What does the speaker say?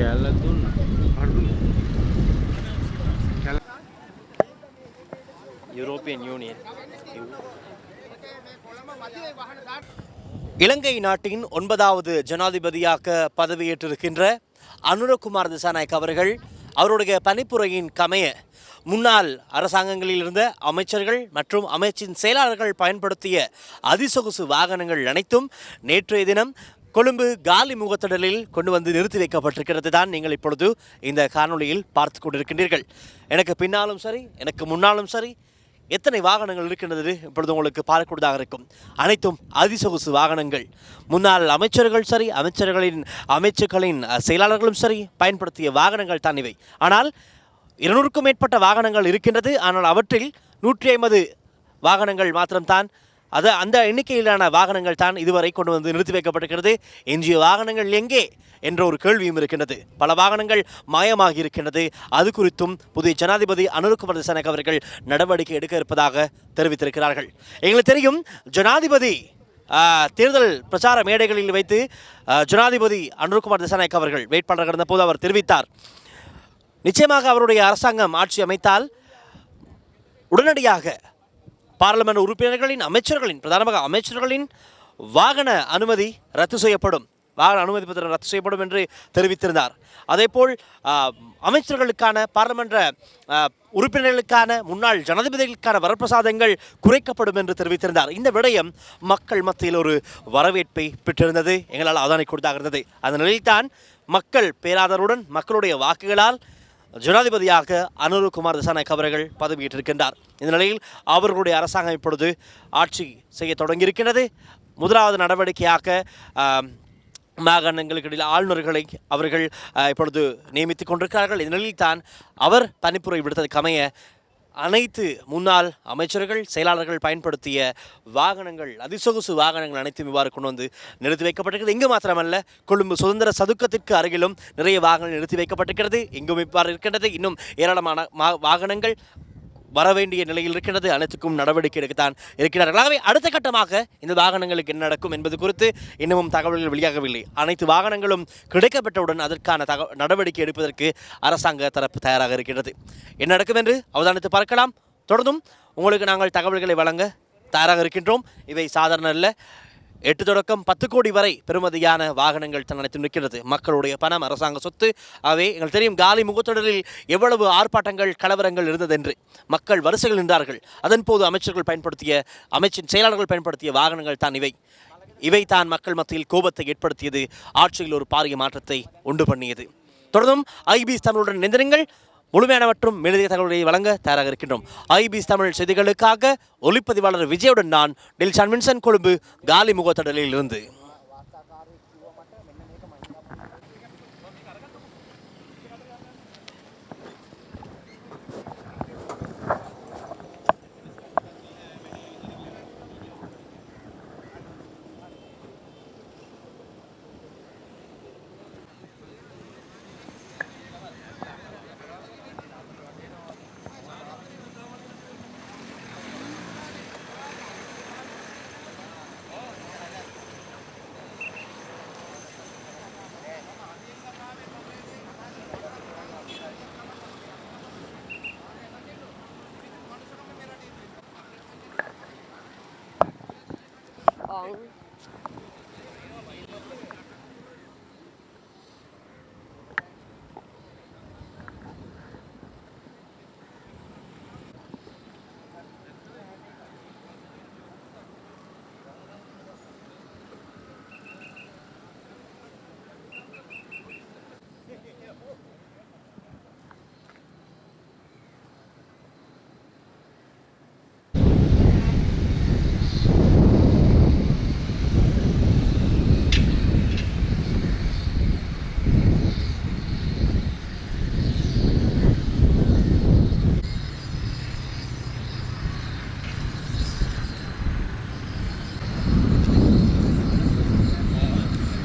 கேரளத்தும் European union. இலங்கை நாட்டின் ஒன்பதாவது ஜனாதிபதியாக பதவியேற்றிருக்கின்ற அனுரகுமார் திசாநாயக் அவர்கள் அவருடைய பணிப்புரையின் கமைய முன்னாள் அரசாங்கங்களில் இருந்த அமைச்சர்கள் மற்றும் அமைச்சின் செயலாளர்கள் பயன்படுத்திய அதிசொகுசு வாகனங்கள் அனைத்தும் நேற்றைய தினம் கொழும்பு காலி முகத்திடலில் கொண்டு வந்து நிறுத்தி வைக்கப்பட்டிருக்கிறது தான் நீங்கள் இப்பொழுது இந்த காணொளியில் பார்த்து கொண்டிருக்கின்றீர்கள். எனக்கு பின்னாலும் சரி எனக்கு முன்னாலும் சரி எத்தனை வாகனங்கள் இருக்கின்றது இப்பொழுது உங்களுக்கு பார்க்கக்கூடியதாக இருக்கும். அனைத்தும் அதிசொகுசு வாகனங்கள். முன்னாள் அமைச்சர்கள் சரி அமைச்சர்களின் அமைச்சுக்களின் செயலாளர்களும் சரி பயன்படுத்திய வாகனங்கள் தான் இவை. ஆனால் இருநூறுக்கும் மேற்பட்ட வாகனங்கள் இருக்கின்றது. ஆனால் அவற்றில் நூற்றி ஐம்பது வாகனங்கள் மாத்திரம்தான் அது அந்த எண்ணிக்கையிலான வாகனங்கள் தான் இதுவரை கொண்டு வந்து நிறுத்தி வைக்கப்பட்டிருக்கிறது. எஞ்சிய வாகனங்கள் எங்கே என்ற ஒரு கேள்வியும் இருக்கின்றது. பல வாகனங்கள் மாயமாகி இருக்கின்றது. அது குறித்தும் புதிய ஜனாதிபதி அனுருகுமார் திசாநாயக் அவர்கள் நடவடிக்கை எடுக்க இருப்பதாக தெரிவித்திருக்கிறார்கள். எங்களுக்கு தெரியும் ஜனாதிபதி தேர்தல் பிரச்சார மேடைகளில் வைத்து ஜனாதிபதி அனுருகுமார் திசாநாயக் அவர்கள் வேட்பாளராக இருந்தபோது அவர் தெரிவித்தார். நிச்சயமாக அவருடைய அரசாங்கம் ஆட்சி அமைத்தால் உடனடியாக பார்லமெண்ட் உறுப்பினர்களின் அமைச்சர்களின் பிரதானமாக அமைச்சர்களின் வாகன அனுமதி ரத்து செய்யப்படும். வாகன அனுமதி பத்திரம் ரத்து செய்யப்படும் என்று தெரிவித்திருந்தார். அதேபோல் அமைச்சர்களுக்கான பாராளுமன்ற உறுப்பினர்களுக்கான முன்னாள் ஜனாதிபதிகளுக்கான வரப்பிரசாதங்கள் குறைக்கப்படும் என்று தெரிவித்திருந்தார். இந்த விடயம் மக்கள் மத்தியில் ஒரு வரவேற்பை பெற்றிருந்தது. எங்களால் அவதானி கொடுத்தாக இருந்தது. அந்த நிலையில்தான் மக்கள் பேராதருடன் மக்களுடைய வாக்குகளால் ஜனாதிபதியாக அனுருகுமார் திசாநாயக் அவர்கள் பதவியேற்றிருக்கின்றார். இந்த நிலையில் அவர்களுடைய அரசாங்கம் இப்பொழுது ஆட்சி செய்ய தொடங்கியிருக்கின்றது. முதலாவது நடவடிக்கையாக மாகாணங்களுக்கு இடையில் ஆளுநர்களை அவர்கள் இப்பொழுது நியமித்துக் கொண்டிருக்கிறார்கள். இந்த நிலையில் தான் அவர் தனிப்புரை விடுத்ததுக்கு அமைய அனைத்து முன்னாள் அமைச்சர்கள் செயலாளர்கள் பயன்படுத்திய வாகனங்கள் அதிசொகுசு வாகனங்கள் அனைத்தும் இவ்வாறு கொண்டு வந்து நிறுத்தி வைக்கப்பட்டிருக்கிறது. இங்கு மாத்திரமல்ல கொழும்பு சுதந்திர சதுக்கத்திற்கு அருகிலும் நிறைய வாகனங்கள் நிறுத்தி வைக்கப்பட்டிருக்கிறது. இங்கும் இவ்வாறு இருக்கின்றது. இன்னும் ஏராளமான மா- வாகனங்கள் வர வேண்டிய நிலையில் இருக்கிறது. அனைத்துக்கும் நடவடிக்கை எடுக்கத்தான் இருக்கிறார்கள். ஆகவே அடுத்த கட்டமாக இந்த வாகனங்களுக்கு என்ன நடக்கும் என்பது குறித்து இன்னமும் தகவல்கள் வெளியாகவில்லை. அனைத்து வாகனங்களும் கிடைக்கப்பட்டவுடன் அதற்கான தக நடவடிக்கை எடுப்பதற்கு அரசாங்க தரப்பு தயாராக இருக்கிறது. என்ன நடக்கும் என்று அவதானித்து பார்க்கலாம். தொடர்ந்தும் உங்களுக்கு நாங்கள் தகவல்களை வழங்க தயாராக இருக்கின்றோம். இவை சாதாரண அல்ல. எட்டு தொடக்கம் பத்து கோடி வரை பெறுமதியான வாகனங்கள் தன் நிற்கிறது. மக்களுடைய பணம் அரசாங்க சொத்து அவை எங்களுக்கு தெரியும் காலி முகத்தொடரில் எவ்வளவு ஆர்ப்பாட்டங்கள் கலவரங்கள் இருந்ததென்று. மக்கள் வரிசைகள் நின்றார்கள். அதன் போது அமைச்சர்கள் பயன்படுத்திய அமைச்சின் செயலாளர்கள் பயன்படுத்திய வாகனங்கள் தான் இவை. இவை தான் மக்கள் மத்தியில் கோபத்தை ஏற்படுத்தியது. ஆட்சியில் ஒரு பாரிய மாற்றத்தை உண்டு பண்ணியது. தொடர்ந்தும் ஐபிஎஸ் தமிழுடன் நிந்திருங்கள் முழுமையான மற்றும் மெழுதிய தகவல்களை வழங்க தயாராக இருக்கின்றோம். ஐபிஎஸ் தமிழ் செய்திகளுக்காக ஒளிப்பதிவாளர் விஜயுடன் நான் டில்ஷான் மின்சன் கொழும்பு காலி முகத்தடலில் இருந்து. 아!